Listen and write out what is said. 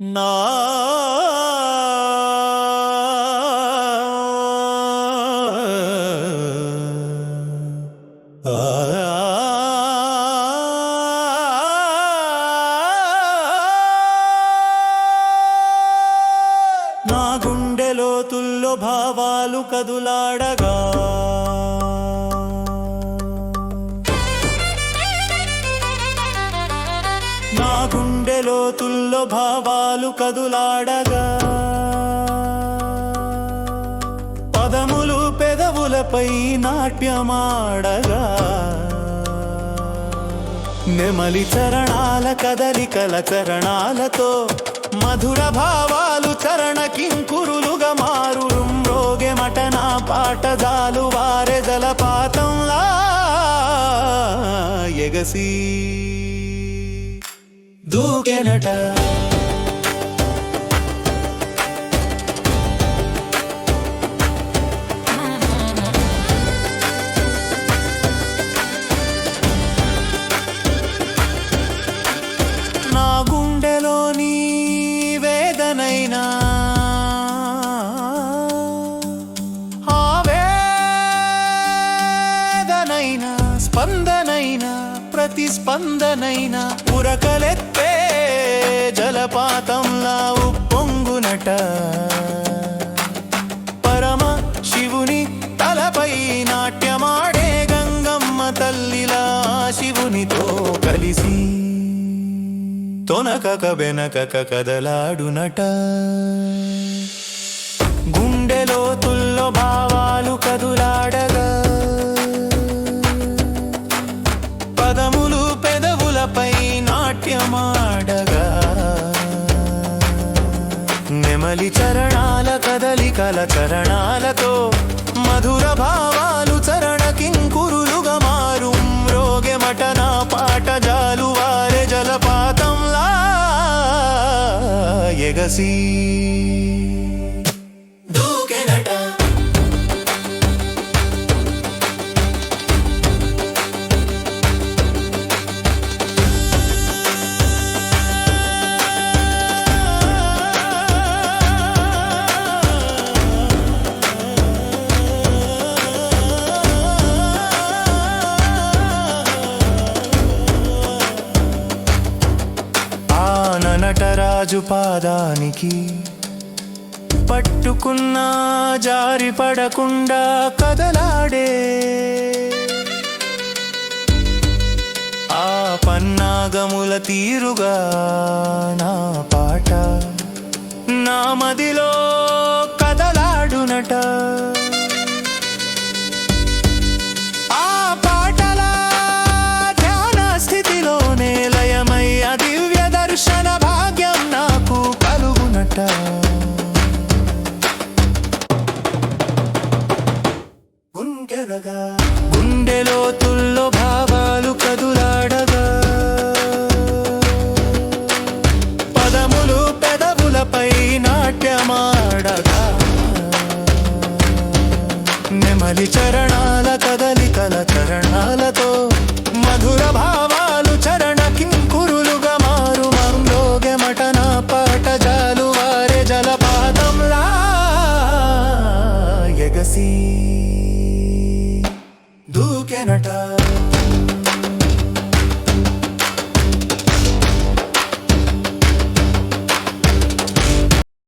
నా నా గుండె లోతుల్లో భావాలు కదులాడగా. లోతుల్లో భావాలు కదులాడగా. పదములు పెదవులపై నాట్యమాడగా. నెమలి చరణాల కదలికల చరణాలతో మధుర భావాలు చరణ కింకురులుగా మారు మ్రోగే మటన పాటదాలు వారె జలపాతంలా ఎగసీ. దూకెనట. నా గుండెలోని వేదనైనా. ఆ వేదనైనా స్పందన ప్రతిస్పందనైనా ఉరకలెత్తే జలపాతంలా ఉప్పొంగునట. పరమ శివుని తలపై నాట్యమాడే గంగమ్మ తల్లిలా శివునితో కలిసి తొనకక వెనకక కదలాడునట. గుండెలో తుల్లో భావాలు కదులాడ నెమలి చరణాల కదలికల చరణాలతో మధుర భావాలు చరణ కింకురులుగా మారు మ్రోగె మటన పాట జాలు వారె జలపాతంలా ఎగసీ. రాజు పాదానికి పట్టుకున్నా జారి పడకుండా కదలాడే. ఆ పన్నాగముల తీరుగా నా పాట నా మదిలో కదలాడునట. నాట్యమాడగా నెమలి చరణాల కదలికల చరణాలతో మధుర భావాలు చరణ కింకురులుగా మారు మంలోగె మటన పాట జాలు వారే జలపాతంలా ఎగసి. దూకెనటా